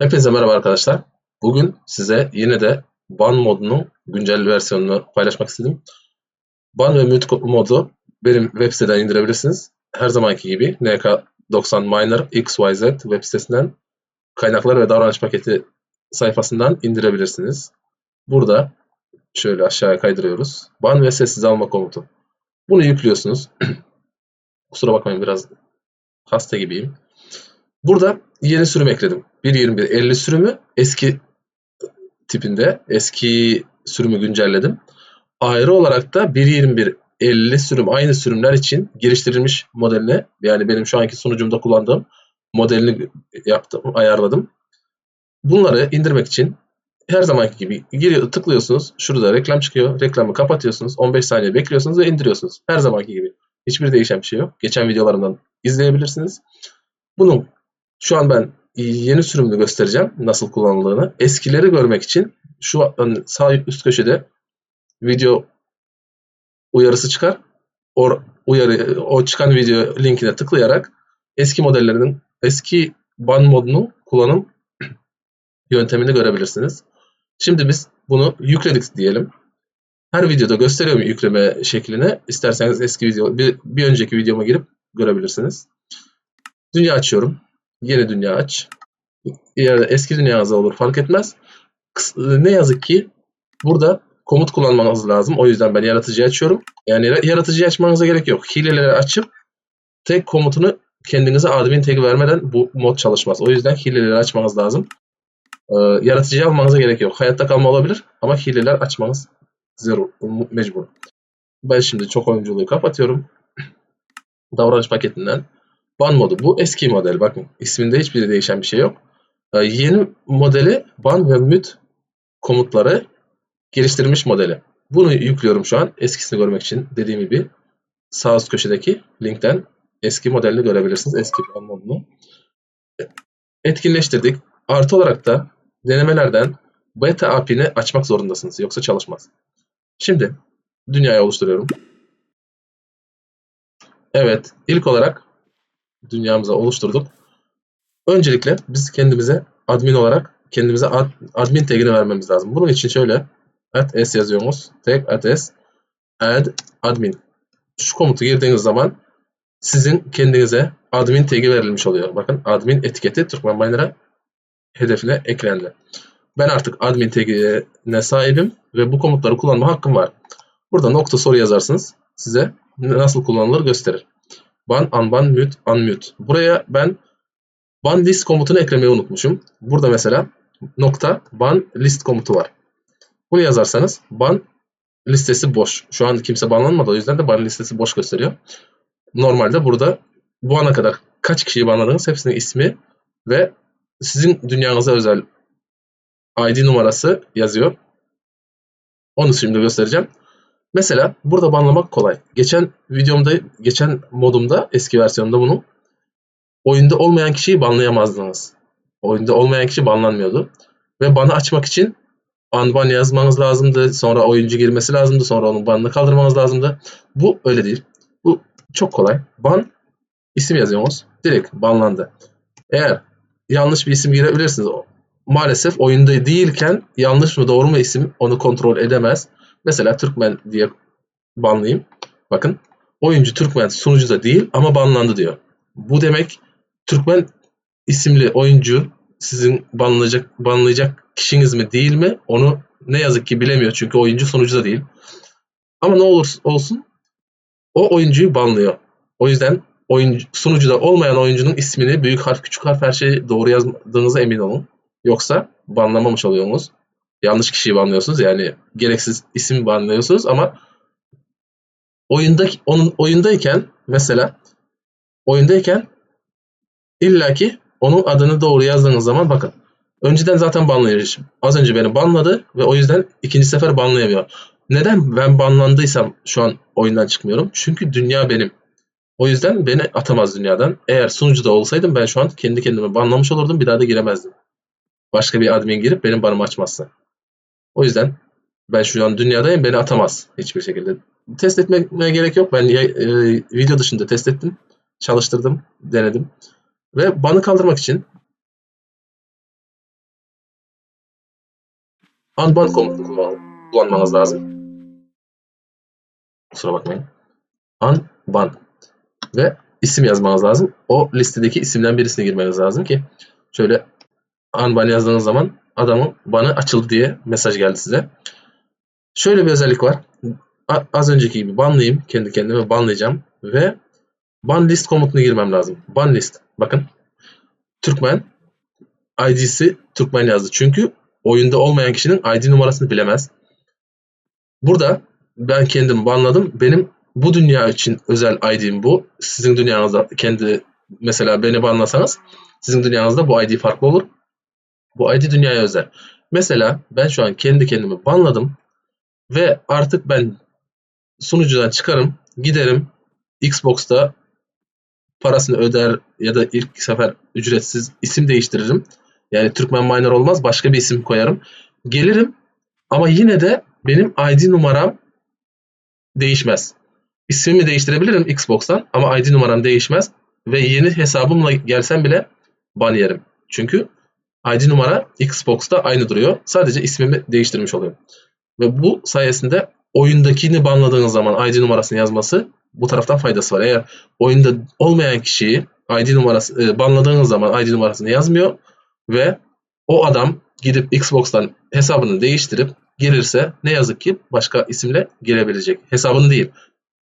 Hepinize merhaba arkadaşlar. Bugün size yine de ban modunun güncel versiyonunu paylaşmak istedim. Ban ve mute modu benim web siteden indirebilirsiniz. Her zamanki gibi NK90 Miner XYZ web sitesinden kaynaklar ve davranış paketi sayfasından indirebilirsiniz. Burada şöyle aşağıya kaydırıyoruz. Ban ve sessiz alma komutu. Bunu yüklüyorsunuz. Kusura bakmayın biraz hasta gibiyim. Burada yeni sürüm ekledim. 1.21.50 sürümü eski tipinde. Eski sürümü güncelledim. Ayrı olarak da 1.21.50 sürüm aynı sürümler için geliştirilmiş modeline yani benim şu anki sunucumda kullandığım modelini yaptım, ayarladım. Bunları indirmek için her zamanki gibi giriyor, tıklıyorsunuz. Şurada reklam çıkıyor. Reklamı kapatıyorsunuz. 15 saniye bekliyorsunuz ve indiriyorsunuz. Her zamanki gibi. Hiçbir değişen bir şey yok. Geçen videolarımdan izleyebilirsiniz. Bunun şu an ben yeni sürümünü göstereceğim nasıl kullanıldığını. Eskileri görmek için şu sağ üst köşede video uyarısı çıkar. O uyarı o çıkan video linkine tıklayarak eski modellerinin eski ban modunu kullanım yöntemini görebilirsiniz. Şimdi biz bunu yükledik diyelim. Her videoda gösteriyorum yükleme şeklini. İsterseniz eski video bir, bir önceki videoma girip görebilirsiniz. Dünya açıyorum. Yeni dünya aç. Ya eski dünya yazı olur fark etmez. Ne yazık ki burada komut kullanmanız lazım. O yüzden ben yaratıcıyı açıyorum. Yani yaratıcıyı açmanıza gerek yok. Hileleri açıp tek komutunu kendinize admin tag vermeden bu mod çalışmaz. O yüzden hileleri açmanız lazım. Ee, yaratıcıyı almanıza gerek yok. Hayatta kalma olabilir ama hileler açmanız zero, mecbur. Ben şimdi çok oyunculuğu kapatıyorum. Davranış paketinden Ban modu. Bu eski model. Bakın isminde hiçbir değişen bir şey yok. Ee, yeni modeli ban ve mute komutları geliştirilmiş modeli. Bunu yüklüyorum şu an. Eskisini görmek için dediğim gibi sağ üst köşedeki linkten eski modelini görebilirsiniz. Eski ban modunu. Etkinleştirdik. Artı olarak da denemelerden beta API'ni açmak zorundasınız. Yoksa çalışmaz. Şimdi dünyayı oluşturuyorum. Evet. ilk olarak dünyamıza oluşturduk. Öncelikle biz kendimize admin olarak kendimize ad, admin tagini vermemiz lazım. Bunun için şöyle at s yazıyoruz. Tag at s add admin. Şu komutu girdiğiniz zaman sizin kendinize admin tagi verilmiş oluyor. Bakın admin etiketi Türkmen Miner'a hedefine eklendi. Ben artık admin tagine sahibim ve bu komutları kullanma hakkım var. Burada nokta soru yazarsınız. Size nasıl kullanılır gösterir. Ban, unban, mute, unmute. Buraya ben ban list komutunu eklemeyi unutmuşum. Burada mesela nokta ban list komutu var. Bunu yazarsanız ban listesi boş. Şu an kimse banlanmadı o yüzden de ban listesi boş gösteriyor. Normalde burada bu ana kadar kaç kişiyi banladınız hepsinin ismi ve sizin dünyanıza özel ID numarası yazıyor. Onu şimdi göstereceğim. Mesela burada banlamak kolay. Geçen videomda, geçen modumda, eski versiyonda bunu oyunda olmayan kişiyi banlayamazdınız. Oyunda olmayan kişi banlanmıyordu. Ve banı açmak için unban yazmanız lazımdı. Sonra oyuncu girmesi lazımdı. Sonra onun banını kaldırmanız lazımdı. Bu öyle değil. Bu çok kolay. Ban isim yazıyorsunuz. Direkt banlandı. Eğer yanlış bir isim girebilirsiniz. Maalesef oyunda değilken yanlış mı doğru mu isim onu kontrol edemez. Mesela Türkmen diye banlayayım. Bakın oyuncu Türkmen sunucuda değil ama banlandı diyor. Bu demek Türkmen isimli oyuncu sizin banlayacak banlayacak kişiniz mi değil mi onu ne yazık ki bilemiyor çünkü oyuncu sunucuda değil. Ama ne olursa olsun o oyuncuyu banlıyor. O yüzden oyuncu, sunucuda olmayan oyuncunun ismini büyük harf küçük harf her şeyi doğru yazdığınıza emin olun. Yoksa banlamamış oluyorsunuz yanlış kişiyi banlıyorsunuz. Yani gereksiz isim banlıyorsunuz ama oyunda onun oyundayken mesela oyundayken illaki onun adını doğru yazdığınız zaman bakın önceden zaten banlayıcı. Az önce beni banladı ve o yüzden ikinci sefer banlayamıyor. Neden ben banlandıysam şu an oyundan çıkmıyorum? Çünkü dünya benim. O yüzden beni atamaz dünyadan. Eğer sunucuda olsaydım ben şu an kendi kendime banlamış olurdum. Bir daha da giremezdim. Başka bir admin girip benim banımı açmazsa. O yüzden ben şu an dünyadayım beni atamaz hiçbir şekilde. Test etmeye gerek yok. Ben e, video dışında test ettim. Çalıştırdım, denedim. Ve banı kaldırmak için unban komutunu kullan- kullanmanız lazım. Kusura bakmayın. Unban ve isim yazmanız lazım. O listedeki isimden birisine girmeniz lazım ki şöyle unban yazdığınız zaman adamın banı açıldı diye mesaj geldi size. Şöyle bir özellik var. Az önceki gibi banlayayım. Kendi kendime banlayacağım ve ban list komutuna girmem lazım. Ban list. Bakın. Türkmen ID'si Türkmen yazdı. Çünkü oyunda olmayan kişinin ID numarasını bilemez. Burada ben kendimi banladım. Benim bu dünya için özel ID'm bu. Sizin dünyanızda kendi mesela beni banlasanız sizin dünyanızda bu ID farklı olur. Bu ID dünyaya özel. Mesela ben şu an kendi kendimi banladım ve artık ben sunucudan çıkarım, giderim Xbox'ta parasını öder ya da ilk sefer ücretsiz isim değiştiririm. Yani Türkmen Miner olmaz başka bir isim koyarım. Gelirim ama yine de benim ID numaram değişmez. İsmimi değiştirebilirim Xbox'tan ama ID numaram değişmez ve yeni hesabımla gelsem bile ban yerim. Çünkü ID numara Xbox'ta aynı duruyor. Sadece ismimi değiştirmiş oluyorum. Ve bu sayesinde oyundakini banladığınız zaman ID numarasını yazması bu taraftan faydası var. Eğer oyunda olmayan kişiyi ID numarası e, banladığınız zaman ID numarasını yazmıyor ve o adam gidip Xbox'tan hesabını değiştirip gelirse ne yazık ki başka isimle gelebilecek. Hesabını değil,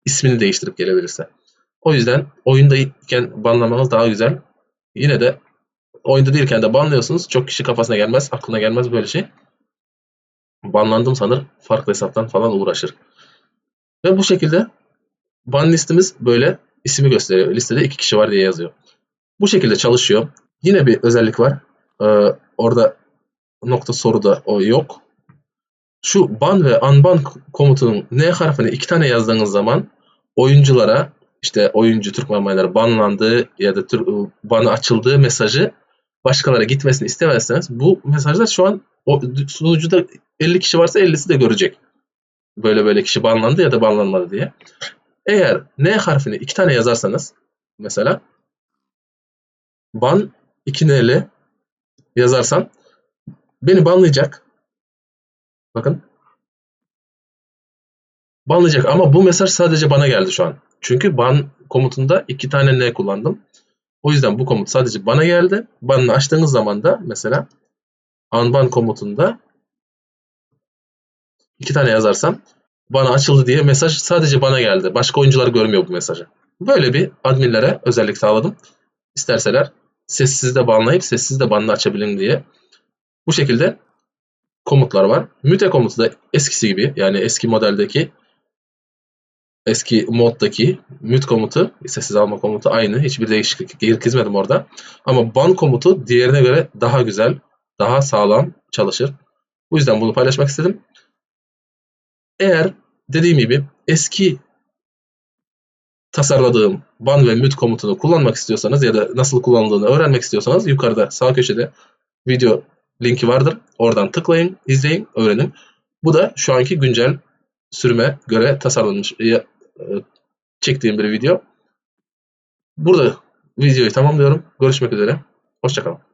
ismini değiştirip gelebilirse. O yüzden oyundayken banlamanız daha güzel. Yine de oyunda değilken de banlıyorsunuz. Çok kişi kafasına gelmez, aklına gelmez böyle şey. Banlandım sanır, farklı hesaptan falan uğraşır. Ve bu şekilde ban listimiz böyle ismi gösteriyor. Listede iki kişi var diye yazıyor. Bu şekilde çalışıyor. Yine bir özellik var. Ee, orada nokta soruda o yok. Şu ban ve unban komutunun N harfini iki tane yazdığınız zaman oyunculara işte oyuncu Türk maymunları banlandığı ya da Türk, banı açıldığı mesajı başkalara gitmesini istemezseniz bu mesajlar şu an o sunucuda 50 kişi varsa 50'si de görecek. Böyle böyle kişi banlandı ya da banlanmadı diye. Eğer N harfini iki tane yazarsanız mesela ban 2 N'li yazarsam beni banlayacak. Bakın. Banlayacak ama bu mesaj sadece bana geldi şu an. Çünkü ban komutunda iki tane N kullandım. O yüzden bu komut sadece bana geldi. Banını açtığınız zaman da mesela unban komutunda iki tane yazarsam bana açıldı diye mesaj sadece bana geldi. Başka oyuncular görmüyor bu mesajı. Böyle bir adminlere özellik sağladım. İsterseler sessiz de banlayıp sessiz de banını açabilin diye. Bu şekilde komutlar var. Müte komutu da eskisi gibi yani eski modeldeki eski moddaki mute komutu, sessiz alma komutu aynı. Hiçbir değişiklik getirmedim orada. Ama ban komutu diğerine göre daha güzel, daha sağlam çalışır. Bu yüzden bunu paylaşmak istedim. Eğer dediğim gibi eski tasarladığım ban ve mute komutunu kullanmak istiyorsanız ya da nasıl kullanıldığını öğrenmek istiyorsanız yukarıda sağ köşede video linki vardır. Oradan tıklayın, izleyin, öğrenin. Bu da şu anki güncel sürüme göre tasarlanmış e, çektiğim bir video. Burada videoyu tamamlıyorum. Görüşmek üzere. Hoşçakalın.